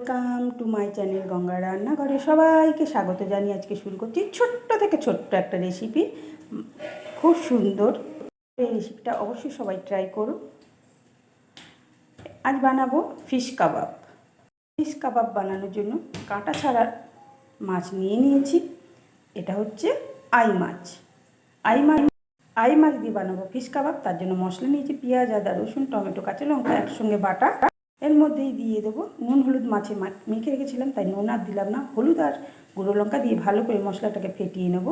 Welcome to my channel Ganga রান্নাঘরে সবাইকে স্বাগত জানিয়ে আজকে শুরু করছি ছোট্ট থেকে ছোট্ট একটা রেসিপি খুব সুন্দর। এই রেসিপিটা অবশ্যই সবাই ট্রাই করুন আজ বানাবো ফিশ কাবাব ফিশ কাবাব বানানোর জন্য কাঁটা ছাড়া মাছ নিয়ে নিয়েছি। এটা হচ্ছে আই মাছ। আই মাছ আই মাছ দিয়ে বানাবো ফিশ কাবাব তার জন্য মশলা নিয়েছি পেঁয়াজ, আদা, রসুন, টমেটো, কাঁচা লঙ্কা, একসঙ্গে বাটা। এর মধ্যেই দিয়ে দেবো নুন, হলুদ মাছে মেখে রেখেছিলাম, তাই নুন আর দিলাম না। হলুদ আর গুঁড়ো লঙ্কা দিয়ে ভালো করে মশলাটাকে ফেটিয়ে নেব।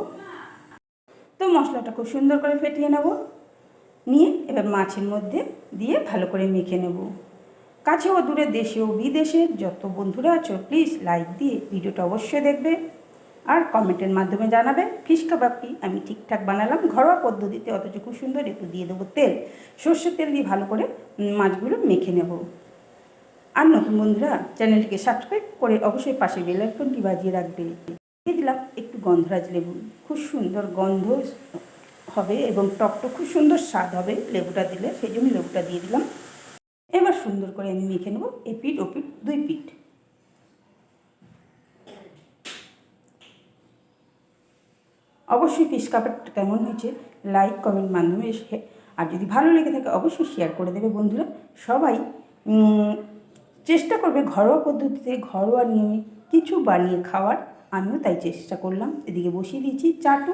তো মশলাটা খুব সুন্দর করে ফেটিয়ে নেব। নিয়ে এবার মাছের মধ্যে দিয়ে ভালো করে মেখে নেব। কাছে ও দূরে দেশে ও বিদেশে যত বন্ধুরা আছো প্লিজ লাইক দিয়ে ভিডিওটা অবশ্যই দেখবে। আর কমেন্টের মাধ্যমে জানাবে ফিশ কাবাবটি আমি ঠিকঠাক বানালাম, ঘরোয়া পদ্ধতিতে অথচ খুব সুন্দর একটু দিয়ে দেবো তেল। সর্ষের তেল দিয়ে ভালো করে মাছগুলো মেখে নেব। আর নতুন বন্ধুরা, চ্যানেলটিকে সাবস্ক্রাইব করে অবশ্যই পাশে বেল আইকনটি বাজিয়ে রাখবে। দিয়ে দিলাম একটু গন্ধরাজ লেবু। খুব সুন্দর গন্ধ হবে এবং টকটা খুব সুন্দর স্বাদ হবে লেবুটা দিলে সেই জন্য লেবুটা দিয়ে দিলাম। এবার সুন্দর করে আমি মেখে নেব এ পিঠ, ও পিঠ, দুই পিঠ। অবশ্যই ফিশ কাপড়টা কেমন হয়েছে লাইক কমেন্ট মাধ্যমে আর যদি ভালো লেগে থাকে অবশ্যই শেয়ার করে দেবে বন্ধুরা। সবাই চেষ্টা করবে ঘরোয়া পদ্ধতিতে ঘরোয়া নিয়মে কিছু বানিয়ে খাওয়ার। আমিও তাই চেষ্টা করলাম। এদিকে বসিয়ে দিয়েছি চাটু।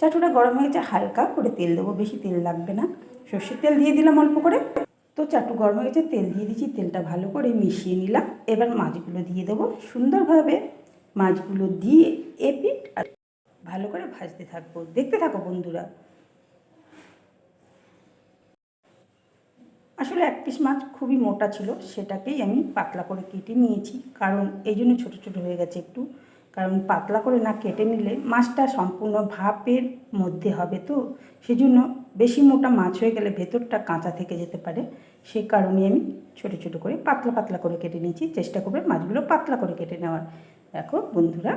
চাটুটা গরম হয়ে গেছে, হালকা করে তেল দেবো, বেশি তেল লাগবে না। সর্ষের তেল দিয়ে দিলাম অল্প করে। তো চাটু গরম হয়ে গেছে, তেল দিয়ে দিয়েছি, তেলটা ভালো করে মিশিয়ে নিলাম। এবার মাছগুলো দিয়ে দেবো। সুন্দরভাবে মাছগুলো দিয়ে এপিট আর ভালো করে ভাজতে থাকব। দেখতে থাকো বন্ধুরা। আসলে এক পিস মাছ খুবই মোটা ছিল, সেটাকেই আমি পাতলা করে কেটে নিয়েছি। কারণ এই জন্য ছোটো ছোটো হয়ে গেছে একটু। কারণ পাতলা করে না কেটে নিলে মাছটা সম্পূর্ণ ভাপের মধ্যে হবে তো। সেজন্য বেশি মোটা মাছ হয়ে গেলে ভেতরটা কাঁচা থেকে যেতে পারে। সেই কারণে আমি ছোটো ছোটো করে পাতলা পাতলা করে কেটে নিয়েছি। চেষ্টা করবে মাছগুলো পাতলা করে কেটে নেওয়ার। দেখো বন্ধুরা।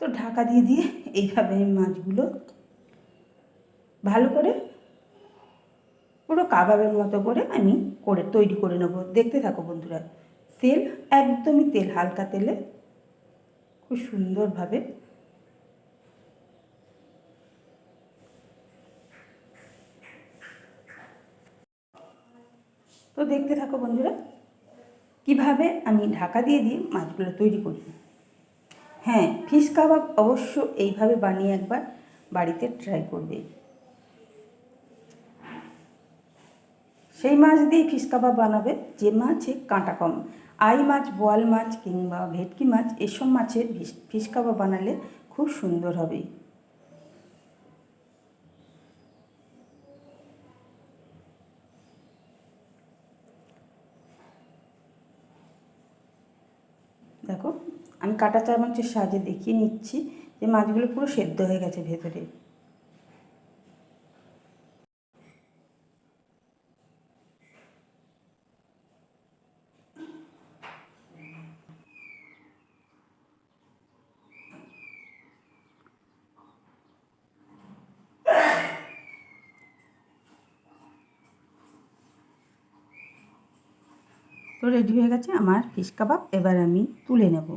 তো ঢাকা দিয়ে দিয়ে এইভাবে মাছগুলো ভালো করে পুরো কাবাবের মতো করে আমি করে তৈরি করে নেব। দেখতে থাকো বন্ধুরা, তেল, একদমই তেল, হালকা তেলে, খুব সুন্দরভাবে। তো দেখতে থাকো বন্ধুরা, কীভাবে আমি ঢাকা দিয়ে দিয়ে মাছগুলো তৈরি করি। হ্যাঁ ফিশ কাবাব অবশ্য এইভাবে বানিয়ে একবার বাড়িতে ট্রাই করবে। সেই মাছ দিয়ে ফিশ কাবাব বানাবে, যে মাছে কাঁটা কম। আই মাছ, বোয়াল মাছ কিংবা ভেটকি মাছ, এসব মাছের ফিশ কাবাব বানালে খুব সুন্দর হবে। দেখো, আমি কাটা চামচের সাহায্যে দেখিয়ে নিচ্ছি যে মাছগুলো পুরো সেদ্ধ হয়ে গেছে ভেতরে। তো রেডি হয়ে গেছে আমার ফিশ কাবাব এবার আমি তুলে নেব।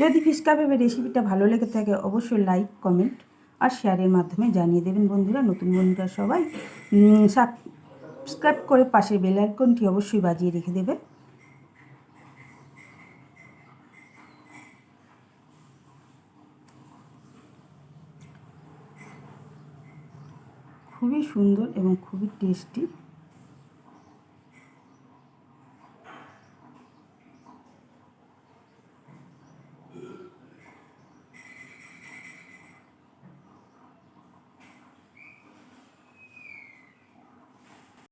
যদি ফিশ কাবাবের রেসিপিটা ভালো লেগে থাকে, অবশ্যই লাইক কমেন্ট আর শেয়ারের মাধ্যমে জানিয়ে দেবেন বন্ধুরা। নতুন বন্ধুরা সবাই সাবস্ক্রাইব করে পাশের বেল আইকনটি অবশ্যই বাজিয়ে রেখে দেবে। খুবই সুন্দর এবং খুবই টেস্টি